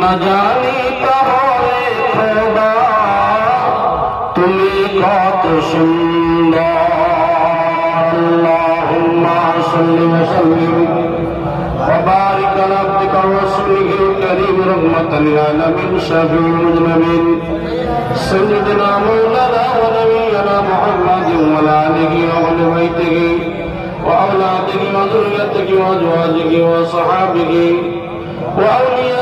না জানি তাহলে খোদা তুমি কত সুন্দর আল্লাহুম্মা সাল্লি ওয়া সাল্লিম وبارك على عبدك ورسولك الكريم رحمة للعالمين شافي المذنبين سيدنا مولانا ونبينا محمد وعلى آله وأهل بيته وأولاده وذريته وأزواجه وصحابه وأوليائه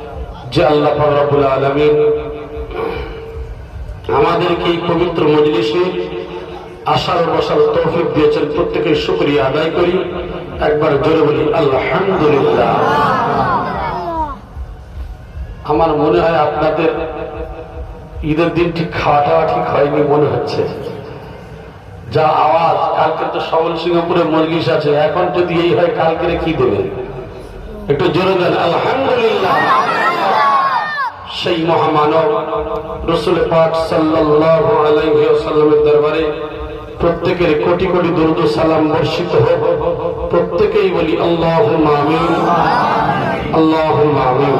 যে আল্লাহ রব্বুল আলমিন আমাদেরকে এই পবিত্র মজলিসে আশার বসার তৌফিক দিয়েছেন। প্রত্যেকের শুক্রিয়া আদায় করি। একবার জোরে বলি, আলহামদুলিল্লাহ। আমার মনে হয় আপনাদের ঈদের দিন ঠিক খাওয়া টাওয়া ঠিক হয়নি মনে হচ্ছে। যা আওয়াজ, কালকে তো সবল সিংহপুরে মজলিস আছে। এখন যদি এই হয় কালকে কি দেবে একটু জোরে দেন আলহামদুলিল্লাহ। সেই মহামানব রসুল পাক সাল্লাল্লাহু আলাইহি ওয়াসাল্লামের দরবারে প্রত্যেকের কোটি কোটি দুরুদ সালাম বর্ষিত হোক। প্রত্যেকেই বলি আল্লাহুম্মা আমিন। আল্লাহুম্মা আমিন।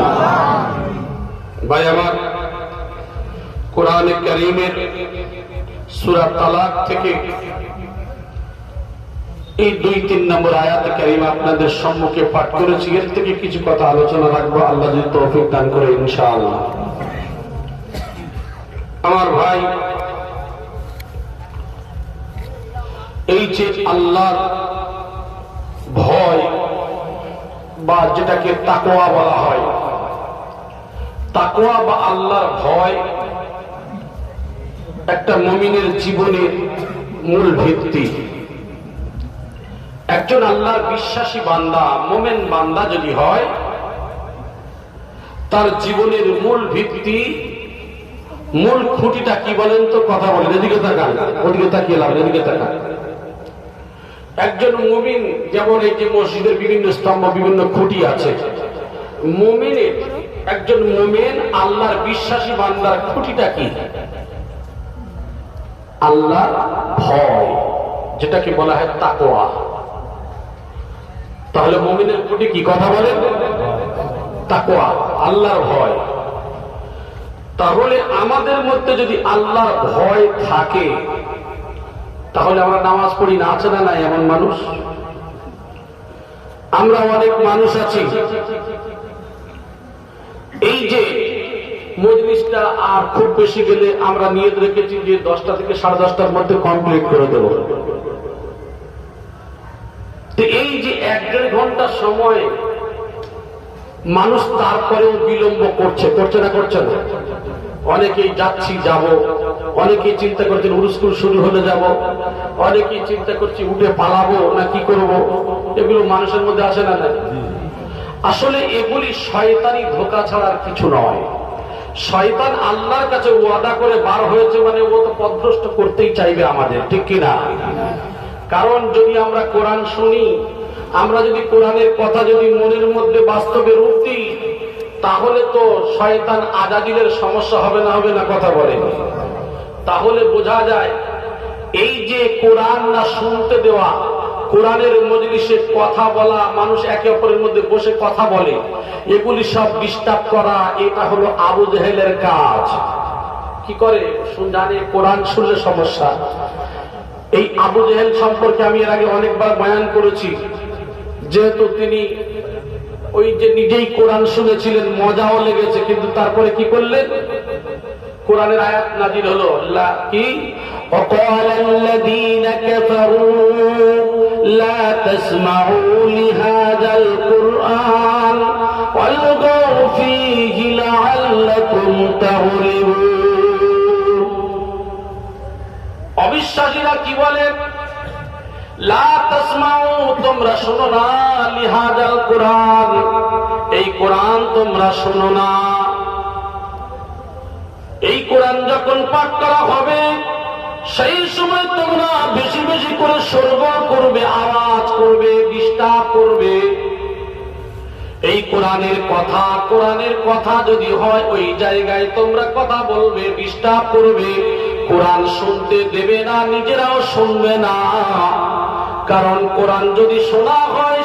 ভাই আমার, কোরআনে করিমের সুরা তালাক থেকে এই দুই, তিন নম্বর আয়াত করিম আপনাদের সম্মুখে পাঠ করেছি। এর থেকে কিছু কথা আলোচনা রাখব। আল্লাহ যদি তৌফিক দান করে, ইনশাআল্লাহ। আমার ভাই, এই যে আল্লাহর ভয় বা যেটাকে তাকোয়া বলা হয় তাকোয়া বা আল্লাহর ভয় একটা মমিনের জীবনের মূল ভিত্তি। একজন আল্লাহর বিশ্বাসী বান্দা, মোমেন বান্দা যদি হয়, তার জীবনের মূল ভিত্তি, মূল খুঁটিটা কি বলেন তো? কথা বলেন, এদিকে তাকান, ওদিকে তাকিয়ে লাভ এদিকে তাকান। একজন মুমিন, যেমন এই যে মসজিদের বিভিন্ন স্তম্ভ, বিভিন্ন খুঁটি আছে মুমিনের একজন মুমিন আল্লাহর বিশ্বাসী বান্দার খুঁটিটা কি? আল্লাহ ভয়, যেটাকে বলা হয় তাকোয়া তাহলে মুমিনের খুঁটি কি কথা বলেন তাকোয়া আল্লাহর ভয়। তাহলে আমাদের মধ্যে যদি আল্লাহর ভয় থাকে, তাহলে আমরা নামাজ পড়ি না, আছে না নাই এমন মানুষ? আমরা অনেক মানুষ আছি। এই যে মজলিসটা আর খুব বেশি গেলে আমরা নিয়ত রেখেছি যে দশটা থেকে সাড়ে দশটার মধ্যে কমপ্লিট করে দেব। এই যে এক দেড় ঘণ্টা সময় মানুষ তারপরেও বিলম্ব করছে করছে না করছে না। অনেকেই যাচ্ছি, যাব। অনেকেই চিন্তা করছেন উরুস্কুল শুরু হলে যাব। অনেকেই চিন্তা করছি, উঠে পালাবো না কি করব? এগুলো মানুষের মধ্যে আসে না না আসলে এগুলি শয়তানি ধোকা ছাড়ার কিছু নয়। শয়তান আল্লাহর কাছে ওয়াদা করে বার হয়েছে মানে ও তো পদভ্রষ্ট করতেই চাইবে আমাদের, ঠিক কিনা? কারণ যদি আমরা কোরআন শুনি আমরা যদি কোরআনের কথা যদি মনের মধ্যে বাস্তবে রূপ দিই, তাহলে তো শয়তান আজাদিলের সমস্যা হবে না হবে না কথা বলে। তাহলে বোঝা যায়, এই যে কোরআন না শুনতে দেওয়া, কোরআনের মজলিসে কথা বলা, মানুষ একে অপরের মধ্যে বসে কথা বলে, এগুলি সব ডিস্টার্ব করা, এটা হলো আবু জেহেলের কাজ। কি করে? জানে কোরআন শুনলে সমস্যা। এই আবু জেহেল সম্পর্কে আমি এর আগে অনেকবার বয়ান করেছি। যেহেতু তিনি ওই যে নিজেই কোরআন শুনেছিলেন মজাও লেগেছে কিন্তু তারপরে কি করলেন কোরআনের আয়াত নাজির হলো লা কি وقال الذين كفروا لا تسمعوا لهذا القرآن والغوا فيه لعلكم تغلبون অবিশ্বাসীরা কি বলেন লা তাসমাউ তোমরা শোনো না, লিহাজাল কোরআন। এই কোরআন তোমরা শোনো না। এই কোরআন যখন পাঠ করা হবে, সেই সময় তোমরা বেশি বেশি করে সর্ব করবে, আওয়াজ করবে ডিস্টার্ব করবে। এই কোরআনের কথা কোরআনের কথা যদি হয়, ওই জায়গায় তোমরা কথা বলবে ডিস্টার্ব করবে। কোরআন শুনতে দেবে না, নিজেরাও শুনবে না। কারণ কোরআন যদি শোনা হয়